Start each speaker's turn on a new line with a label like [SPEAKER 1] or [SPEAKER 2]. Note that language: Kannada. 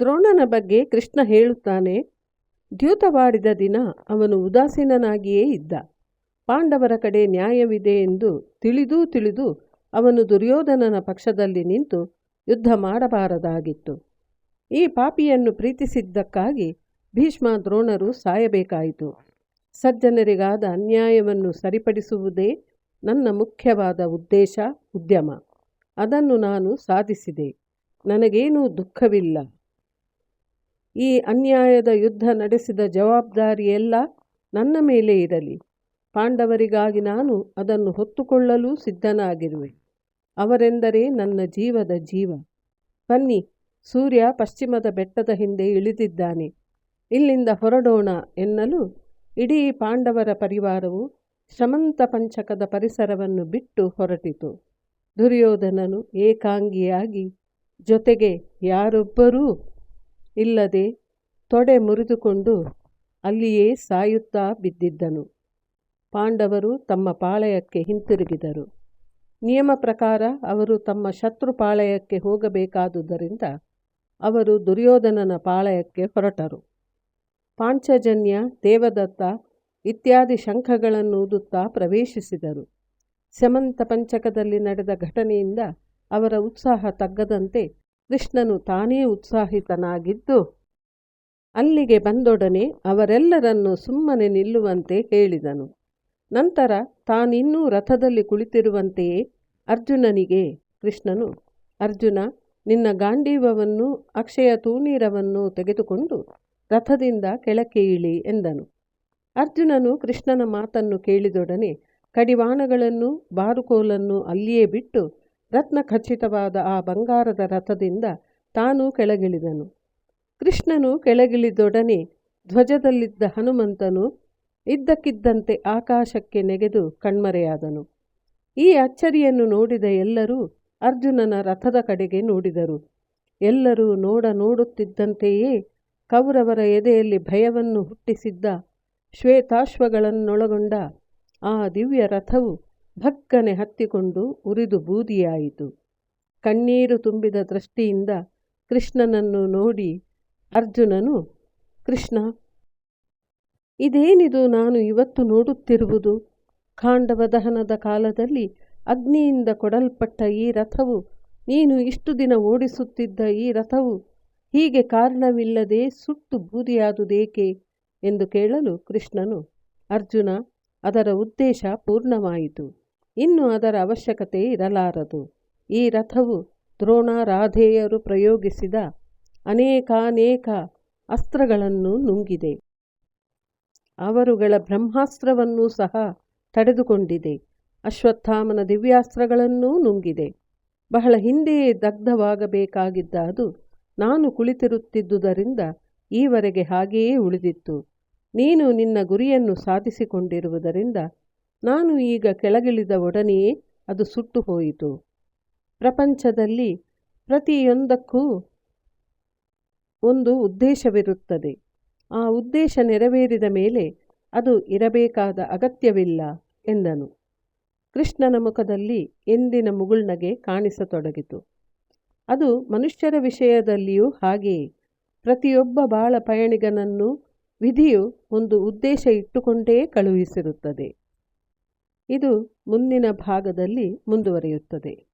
[SPEAKER 1] ದ್ರೋಣನ ಬಗ್ಗೆ ಕೃಷ್ಣ ಹೇಳುತ್ತಾನೆ, ದ್ಯೂತವಾಡಿದ ದಿನ ಅವನು ಉದಾಸೀನನಾಗಿಯೇ ಇದ್ದ. ಪಾಂಡವರ ಕಡೆ ನ್ಯಾಯವಿದೆ ಎಂದು ತಿಳಿದೂ ತಿಳಿದು ಅವನು ದುರ್ಯೋಧನನ ಪಕ್ಷದಲ್ಲಿ ನಿಂತು ಯುದ್ಧ ಮಾಡಬಾರದಾಗಿತ್ತು. ಈ ಪಾಪಿಯನ್ನು ಪ್ರೀತಿಸಿದ್ದಕ್ಕಾಗಿ ಭೀಷ್ಮ ದ್ರೋಣರು ಸಾಯಬೇಕಾಯಿತು. ಸಜ್ಜನರಿಗಾದ ಅನ್ಯಾಯವನ್ನು ಸರಿಪಡಿಸುವುದೇ ನನ್ನ ಮುಖ್ಯವಾದ ಉದ್ದೇಶ, ಉದ್ಯಮ. ಅದನ್ನು ನಾನು ಸಾಧಿಸಿದೆ. ನನಗೇನೂ ದುಃಖವಿಲ್ಲ. ಈ ಅನ್ಯಾಯದ ಯುದ್ಧ ನಡೆಸಿದ ಜವಾಬ್ದಾರಿಯೆಲ್ಲ ನನ್ನ ಮೇಲೆ ಇರಲಿ. ಪಾಂಡವರಿಗಾಗಿ ನಾನು ಅದನ್ನು ಹೊತ್ತುಕೊಳ್ಳಲು ಸಿದ್ಧನಾಗಿರುವೆ. ಅವರೆಂದರೆ ನನ್ನ ಜೀವದ ಜೀವ. ಬನ್ನಿ, ಸೂರ್ಯ ಪಶ್ಚಿಮದ ಬೆಟ್ಟದ ಹಿಂದೆ ಇಳಿದಿದ್ದಾನೆ. ಇಲ್ಲಿಂದ ಹೊರಡೋಣ ಎನ್ನಲು ಇಡೀ ಪಾಂಡವರ ಪರಿವಾರವು ಶ್ರಮಂತ ಪಂಚಕದ ಪರಿಸರವನ್ನು ಬಿಟ್ಟು ಹೊರಟಿತು. ದುರ್ಯೋಧನನು ಏಕಾಂಗಿಯಾಗಿ, ಜೊತೆಗೆ ಯಾರೊಬ್ಬರೂ ಇಲ್ಲದೆ ತೊಡೆ ಮುರಿದುಕೊಂಡು ಅಲ್ಲಿಯೇ ಸಾಯುತ್ತಾ ಬಿದ್ದಿದ್ದನು. ಪಾಂಡವರು ತಮ್ಮ ಪಾಳಯಕ್ಕೆ ಹಿಂತಿರುಗಿದರು. ನಿಯಮ ಪ್ರಕಾರ ಅವರು ತಮ್ಮ ಶತ್ರು ಪಾಳಯಕ್ಕೆ ಹೋಗಬೇಕಾದುದರಿಂದ ಅವರು ದುರ್ಯೋಧನನ ಪಾಳಯಕ್ಕೆ ಹೊರಟರು. ಪಾಂಚಜನ್ಯ, ದೇವದತ್ತ ಇತ್ಯಾದಿ ಶಂಖಗಳನ್ನು ಊದುತ್ತಾ ಪ್ರವೇಶಿಸಿದರು. ಸಮಂತ ಪಂಚಕದಲ್ಲಿ ನಡೆದ ಘಟನೆಯಿಂದ ಅವರ ಉತ್ಸಾಹ ತಗ್ಗದಂತೆ ಕೃಷ್ಣನು ತಾನೇ ಉತ್ಸಾಹಿತನಾಗಿದ್ದು ಅಲ್ಲಿಗೆ ಬಂದೊಡನೆ ಅವರೆಲ್ಲರನ್ನು ಸುಮ್ಮನೆ ನಿಲ್ಲುವಂತೆ ಹೇಳಿದನು. ನಂತರ ತಾನಿನ್ನೂ ರಥದಲ್ಲಿ ಕುಳಿತಿರುವಂತೆಯೇ ಅರ್ಜುನನಿಗೆ ಕೃಷ್ಣನು, ಅರ್ಜುನ, ನಿನ್ನ ಗಾಂಡೀವವನ್ನು, ಅಕ್ಷಯ ತೂಣೀರವನ್ನು ತೆಗೆದುಕೊಂಡು ರಥದಿಂದ ಕೆಳಕ್ಕೆ ಇಳಿ ಎಂದನು. ಅರ್ಜುನನು ಕೃಷ್ಣನ ಮಾತನ್ನು ಕೇಳಿದೊಡನೆ ಕಡಿವಾಣಗಳನ್ನು, ಬಾರುಕೋಲನ್ನು ಅಲ್ಲಿಯೇ ಬಿಟ್ಟು ರತ್ನ ಖಚಿತವಾದ ಆ ಬಂಗಾರದ ರಥದಿಂದ ತಾನು ಕೆಳಗಿಳಿದನು. ಕೃಷ್ಣನು ಕೆಳಗಿಳಿದೊಡನೆ ಧ್ವಜದಲ್ಲಿದ್ದ ಹನುಮಂತನು ಇದ್ದಕ್ಕಿದ್ದಂತೆ ಆಕಾಶಕ್ಕೆ ನೆಗೆದು ಕಣ್ಮರೆಯಾದನು. ಈ ಅಚ್ಚರಿಯನ್ನು ನೋಡಿದ ಎಲ್ಲರೂ ಅರ್ಜುನನ ರಥದ ಕಡೆಗೆ ನೋಡಿದರು. ಎಲ್ಲರೂ ನೋಡ ನೋಡುತ್ತಿದ್ದಂತೆಯೇ ಕೌರವರ ಎದೆಯಲ್ಲಿ ಭಯವನ್ನು ಹುಟ್ಟಿಸಿದ್ದ ಶ್ವೇತಾಶ್ವಗಳನ್ನೊಳಗೊಂಡ ಆ ದಿವ್ಯ ರಥವು ಭಕ್ಕನೆ ಹತ್ತಿಕೊಂಡು ಉರಿದು ಬೂದಿಯಾಯಿತು. ಕಣ್ಣೀರು ತುಂಬಿದ ದೃಷ್ಟಿಯಿಂದ ಕೃಷ್ಣನನ್ನು ನೋಡಿ ಅರ್ಜುನನು, ಕೃಷ್ಣ, ಇದೇನಿದು ನಾನು ಇವತ್ತು ನೋಡುತ್ತಿರುವುದು? ಖಾಂಡವ ದಹನದ ಕಾಲದಲ್ಲಿ ಅಗ್ನಿಯಿಂದ ಕೊಡಲ್ಪಟ್ಟ ಈ ರಥವು, ನೀನು ಇಷ್ಟು ದಿನ ಓಡಿಸುತ್ತಿದ್ದ ಈ ರಥವು ಹೀಗೆ ಕಾರಣವಿಲ್ಲದೆ ಸುಟ್ಟು ಬೂದಿಯಾದುದೇಕೆ? ಎಂದು ಕೇಳಲು ಕೃಷ್ಣನು, ಅರ್ಜುನ, ಅದರ ಉದ್ದೇಶ ಪೂರ್ಣವಾಯಿತು. ಇನ್ನು ಅದರ ಅವಶ್ಯಕತೆ ಇರಲಾರದು. ಈ ರಥವು ದ್ರೋಣ ರಾಧೇಯರು ಪ್ರಯೋಗಿಸಿದ ಅನೇಕಾನೇಕ ಅಸ್ತ್ರಗಳನ್ನು ನುಂಗಿದೆ. ಅವರುಗಳ ಬ್ರಹ್ಮಾಸ್ತ್ರವನ್ನೂ ಸಹ ತಡೆದುಕೊಂಡಿದೆ. ಅಶ್ವತ್ಥಾಮನ ದಿವ್ಯಾಸ್ತ್ರಗಳನ್ನೂ ನುಂಗಿದೆ. ಬಹಳ ಹಿಂದೆಯೇ ದಗ್ಧವಾಗಬೇಕಾಗಿದ್ದ ಅದು ನಾನು ಕುಳಿತಿರುತ್ತಿದ್ದುದರಿಂದ ಈವರೆಗೆ ಹಾಗೆಯೇ ಉಳಿದಿತ್ತು. ನೀನು ನಿನ್ನ ಗುರಿಯನ್ನು ಸಾಧಿಸಿಕೊಂಡಿರುವುದರಿಂದ ನಾನು ಈಗ ಕೆಳಗಿಳಿದ ಒಡನೆಯೇ ಅದು ಸುಟ್ಟು ಹೋಯಿತು. ಪ್ರಪಂಚದಲ್ಲಿ ಪ್ರತಿಯೊಂದಕ್ಕೂ ಒಂದು ಉದ್ದೇಶವಿರುತ್ತದೆ. ಆ ಉದ್ದೇಶ ನೆರವೇರಿದ ಮೇಲೆ ಅದು ಇರಬೇಕಾದ ಅಗತ್ಯವಿಲ್ಲ, ಎಂದನು. ಕೃಷ್ಣನ ಮುಖದಲ್ಲಿ ಎಂದಿನ ಮುಗುಳ್ನಗೆ ಕಾಣಿಸತೊಡಗಿತು. ಅದು ಮನುಷ್ಯರ ವಿಷಯದಲ್ಲಿಯೂ ಹಾಗೆಯೇ. ಪ್ರತಿಯೊಬ್ಬ ಬಾಳ ಪಯಣಿಗನನ್ನು ವಿಧಿಯು ಒಂದು ಉದ್ದೇಶ ಇಟ್ಟುಕೊಂಡೇ ಕಳುಹಿಸಿರುತ್ತದೆ. ಇದು ಮುಂದಿನ ಭಾಗದಲ್ಲಿ ಮುಂದುವರಿಯುತ್ತದೆ.